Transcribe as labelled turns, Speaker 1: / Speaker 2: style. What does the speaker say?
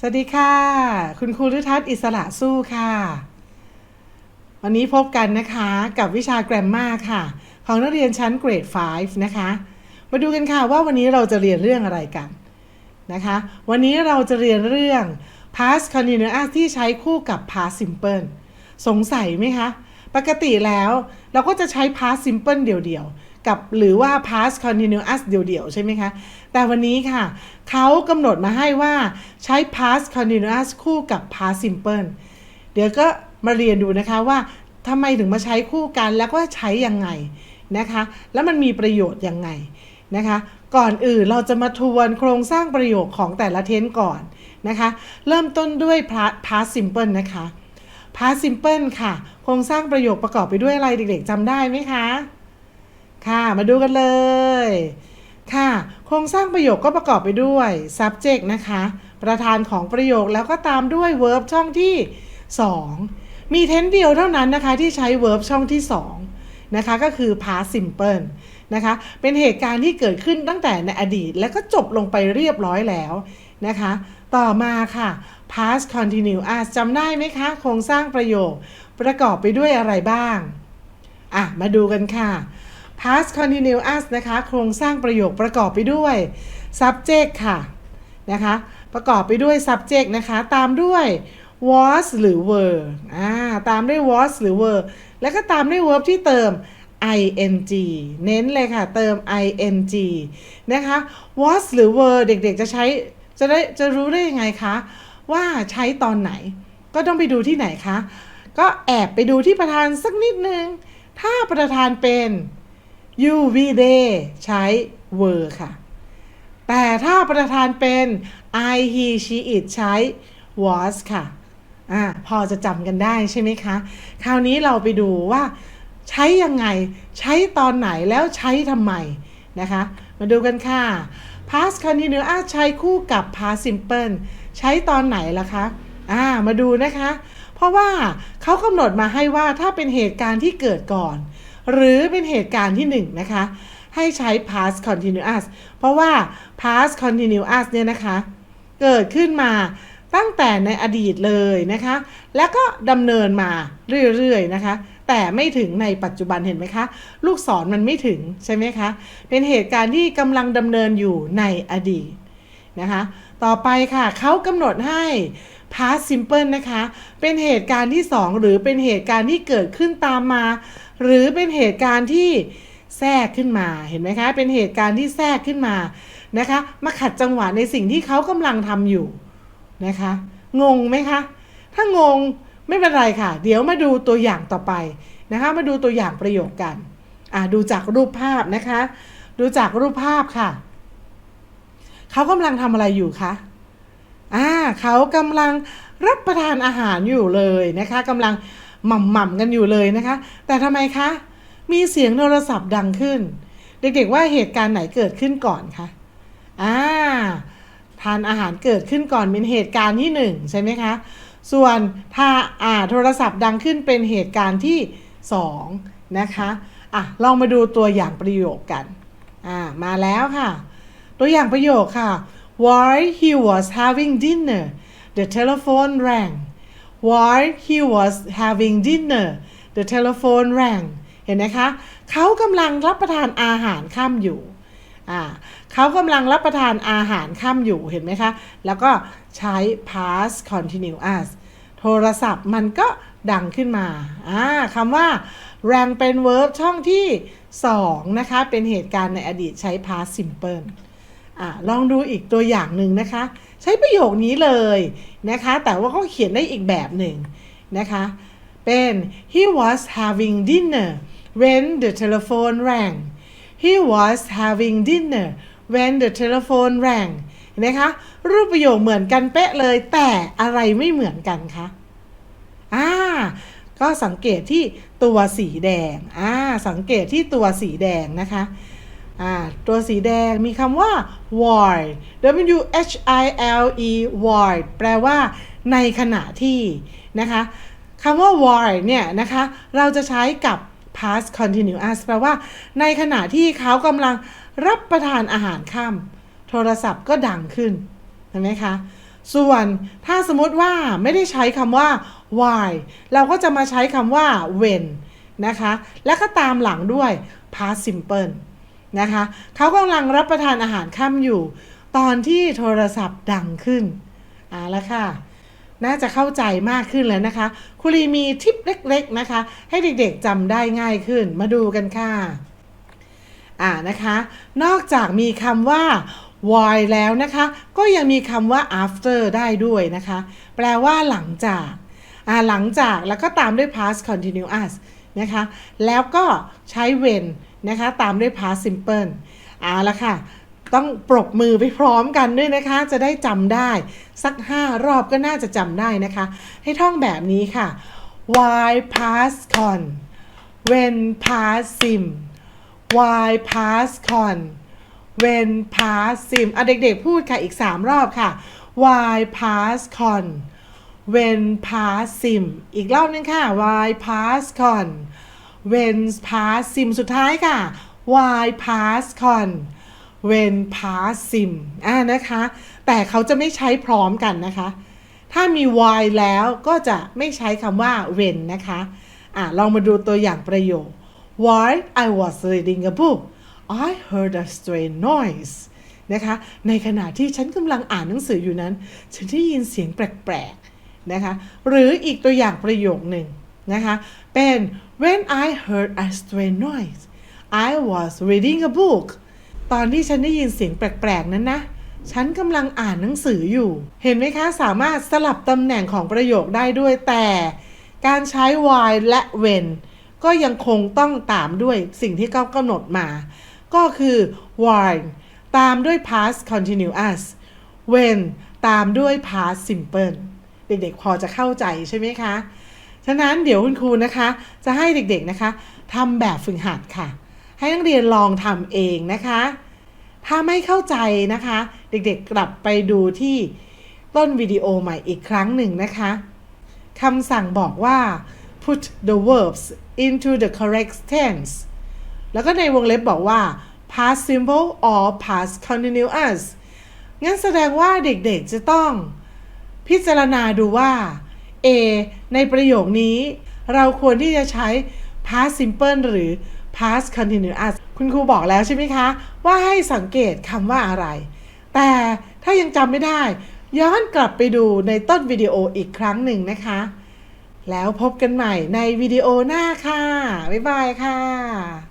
Speaker 1: สวัสดีค่ะ คุณครูฤทัศน์อิสระสู้ค่ะ วันนี้พบกันนะคะกับวิชาแกรมมาค่ะ ของนักเรียนชั้นเกรด 5 นะคะ มาดูกันค่ะว่าวันนี้เราจะเรียนเรื่องอะไรกันนะคะ วันนี้เราจะเรียนเรื่อง past continuous ที่ใช้คู่กับ past simple สงสัยไหมคะ ปกติแล้วเราก็จะใช้ past simple เดียวๆ กับหรือว่า past continuous เดี่ยวๆ ใช่ไหมคะ แต่วันนี้ค่ะ เขากำหนดมาให้ว่าใช้ past continuous คู่กับ past simple เดี๋ยวก็มาเรียนดูนะคะว่าทำไมถึงมาใช้คู่กันแล้วก็ใช้ยังไงนะคะ แล้วมันมีประโยชน์ยังไงนะคะ ก่อนอื่นเราจะมาทวนโครงสร้างประโยคของแต่ละเทนก่อนนะคะ เริ่มต้นด้วย past simple นะคะ past simple ค่ะ โครงสร้างประโยคประกอบไปด้วยอะไรเด็กๆจำได้ไหมคะ ค่ะ มาดูกันเลย ค่ะ โครงสร้างประโยคก็ประกอบไปด้วย subject นะคะ ประธานของประโยคแล้วก็ตามด้วย verb ช่องที่ 2 มีเทนเดียวเท่านั้นนะคะที่ใช้ verb ช่องที่ 2 นะคะ ก็คือ past simple นะคะ เป็นเหตุการณ์ที่เกิดขึ้นตั้งแต่ในอดีต และก็จบลงไปเรียบร้อยแล้วนะคะ ต่อมาค่ะ past continuous จำได้ไหมคะ โครงสร้างประโยค ประกอบไปด้วยอะไรบ้าง อะ มาดูกันค่ะ past continuous นะคะ โครงสร้างประโยคประกอบไปด้วย subject ค่ะนะคะ ประกอบไปด้วย subject นะคะ ตามด้วย was หรือ were อ่า ตามด้วย was หรือ were แล้วก็ตามด้วย verb ที่เติม ing เน้นเลยค่ะ เติม ing นะคะ was หรือ were เด็กๆ จะใช้ จะได้ จะรู้ได้ยังไงคะ ว่าใช้ตอนไหน ก็ต้องไปดูที่ไหนคะ ก็แอบไปดูที่ประธานสักนิดนึง ถ้าประธานเป็น you we they ใช้ were ค่ะ แต่ถ้าประธานเป็น I he she it ใช้ was ค่ะอ่าพอจะจำกันได้ใช่ไหมคะ คราวนี้เราไปดูว่าใช้ยังไง ใช้ตอนไหนแล้วใช้ทำไมนะคะ มาดูกันค่ะ past continuous ใช้คู่กับ past simple ใช้ตอนไหนล่ะคะอ่ามาดูนะคะ เพราะว่าเขากำหนดมาให้ว่าถ้าเป็นเหตุการณ์ที่เกิดก่อน หรือเป็นเหตุการณ์ที่หนึ่งนะคะให้ใช้ past continuous เพราะว่า past continuous เนี่ยนะคะ เกิดขึ้นมาตั้งแต่ในอดีตเลยนะคะ แล้วก็ดำเนินมาเรื่อยๆนะคะ แต่ไม่ถึงในปัจจุบันเห็นไหมคะ ลูกศรมันไม่ถึงใช่ไหมคะ เป็นเหตุการณ์ที่กำลังดำเนินอยู่ในอดีตนะคะ ต่อไปค่ะเขากำหนดให้ past simple นะคะ เป็นเหตุการณ์ที่ 2 หรือเป็นเหตุการณ์ที่เกิดขึ้นตามมา หรือเป็นเหตุการณ์ที่แทรกขึ้นมาเห็นไหมคะ เป็นเหตุการณ์ที่แทรกขึ้นมานะคะ มาขัดจังหวะในสิ่งที่เขากำลังทำอยู่นะคะ งงไหมคะ ถ้างงไม่เป็นไรค่ะ เดี๋ยวมาดูตัวอย่างต่อไปนะคะ มาดูตัวอย่างประโยคกันอ่าดูจากรูปภาพนะคะ ดูจากรูปภาพค่ะ เขากำลังทำอะไรอยู่คะอ่าเขากำลังรับประทานอาหารอยู่เลยนะคะกำลัง หม่ำๆกันอยู่เลยนะคะ แต่ทำไมคะ มีเสียงโทรศัพท์ดังขึ้น เด็กๆว่าเหตุการณ์ไหนเกิดขึ้นก่อนคะอ่าทานอาหารเกิดขึ้นก่อนเป็นเหตุการณ์ที่หนึ่งใช่ไหมคะ ส่วนถ้าอ่าโทรศัพท์ดังขึ้นเป็นเหตุการณ์ที่สองนะคะอะลองมาดูตัวอย่างประโยคกันอ่ามาแล้วค่ะ ตัวอย่างประโยคค่ะ While he was having dinner the telephone rang While he was having dinner the telephone rang เห็นไหมคะ เขากำลังรับประทานอาหารค่ำอยู่อ่าเขากำลังรับประทานอาหารค่ำอยู่เห็นไหมคะ แล้วก็ใช้ past continuous โทรศัพท์มันก็ดังขึ้นมาอ่าคำว่า rang เป็น verb ช่องที่ 2 นะคะ เป็นเหตุการณ์ในอดีตใช้ past simple อ่าลองดูอีกตัวอย่างหนึ่งนะคะ ใช้ประโยคนี้เลยนะคะ แต่ว่าเขาเขียนได้อีกแบบหนึ่งนะคะ เป็น he was having dinner when the telephone rang he was having dinner when the telephone rang นไหมคะรูปประโยคเหมือนกันเป๊ะเลยแต่อะไรไม่เหมือนกันคะอ่าก็สังเกตที่ตัวสีแดงอ่าสังเกตที่ตัวสีแดงนะคะ อ่าตัวสีแดงมีคำว่า while w h i l e while แปลว่าในขณะที่นะคะคำว่า while เนี่ยนะคะเราจะใช้กับ past continuous แปลว่าในขณะที่เขากำลังรับประทานอาหารค่ำโทรศัพท์ก็ดังขึ้นเห็นไหมคะ ส่วนถ้าสมมติว่าไม่ได้ใช้คำว่า why เราก็จะมาใช้คำว่า when นะคะ แล้วก็ตามหลังด้วย past simple นะคะเขากำลังรับประทานอาหารค่ำอยู่ ตอนที่โทรศัพท์ดังขึ้นอ่าแล้วค่ะ น่าจะเข้าใจมากขึ้นแล้วนะคะครูรีมีทิปเล็กๆนะคะ ให้เด็กๆจำได้ง่ายขึ้นมาดูกันค่ะอ่านะคะ นอกจากมีคำว่า why แล้วนะคะ ก็ยังมีคำว่า after ได้ด้วยนะคะ แปลว่าหลังจากอ่าหลังจากแล้วก็ตามด้วย past continuous นะคะ แล้วก็ใช้ when นะคะ ตามด้วย past simple เอาละค่ะ ต้องปรบมือไปพร้อมกันด้วยนะคะ จะได้จำได้ สัก 5 รอบก็น่าจะจำได้นะคะ ให้ท่องแบบนี้ค่ะ why past con when past sim why past con when past sim อะเด็กๆพูดค่ะอีก 3 รอบค่ะ why past con when past sim อีกรอบนึงค่ะ why past con when past sim สุดท้ายค่ะ why past con when past sim อ่านะคะ แต่เขาจะไม่ใช้พร้อมกันนะคะ ถ้ามี why แล้วก็จะไม่ใช้คำว่า when นะคะอะลองมาดูตัวอย่างประโยค While I was reading a book I heard a strange noise นะคะ ในขณะที่ฉันกำลังอ่านหนังสืออยู่นั้น ฉันได้ยินเสียงแปลกๆ นะคะ หรืออีกตัวอย่างประโยคหนึ่ง นะคะเป็น When I heard a strange noise I was reading a book ตอนที่ฉันได้ยินเสียงแปลกๆนั้นนะฉันกำลังอ่านหนังสืออยู่ เห็นไหมคะ สามารถสลับตำแหน่งของประโยคได้ด้วยแต่ การใช้ while และ when ก็ยังคงต้องตามด้วยสิ่งที่เขากำหนดมา ก็คือ while ตามด้วย past continuous when ตามด้วย past simple เด็กๆ พอจะเข้าใจใช่ไหมคะ ฉะนั้นเดี๋ยวคุณครูนะคะ จะให้เด็กๆนะคะทำแบบฝึกหัดค่ะ ให้นักเรียนลองทำเองนะคะ ถ้าไม่เข้าใจนะคะ เด็กๆกลับไปดูที่ต้นวิดีโอใหม่อีกครั้งหนึ่งนะคะคำสั่งบอกว่า put the verbs into the correct tense แล้วก็ในวงเล็บบอกว่า past simple or past continuous งั้นแสดงว่าเด็กๆจะต้องพิจารณาดูว่า A ในประโยคนี้ เราควรที่จะใช้ past simple หรือ past continuous คุณครูบอกแล้วใช่ไหมคะ ว่าให้สังเกตคำว่าอะไร แต่ถ้ายังจำไม่ได้ ย้อนกลับไปดูในต้นวิดีโออีกครั้งหนึ่งนะคะ แล้วพบกันใหม่ในวิดีโอหน้าค่ะ บ๊ายบายค่ะ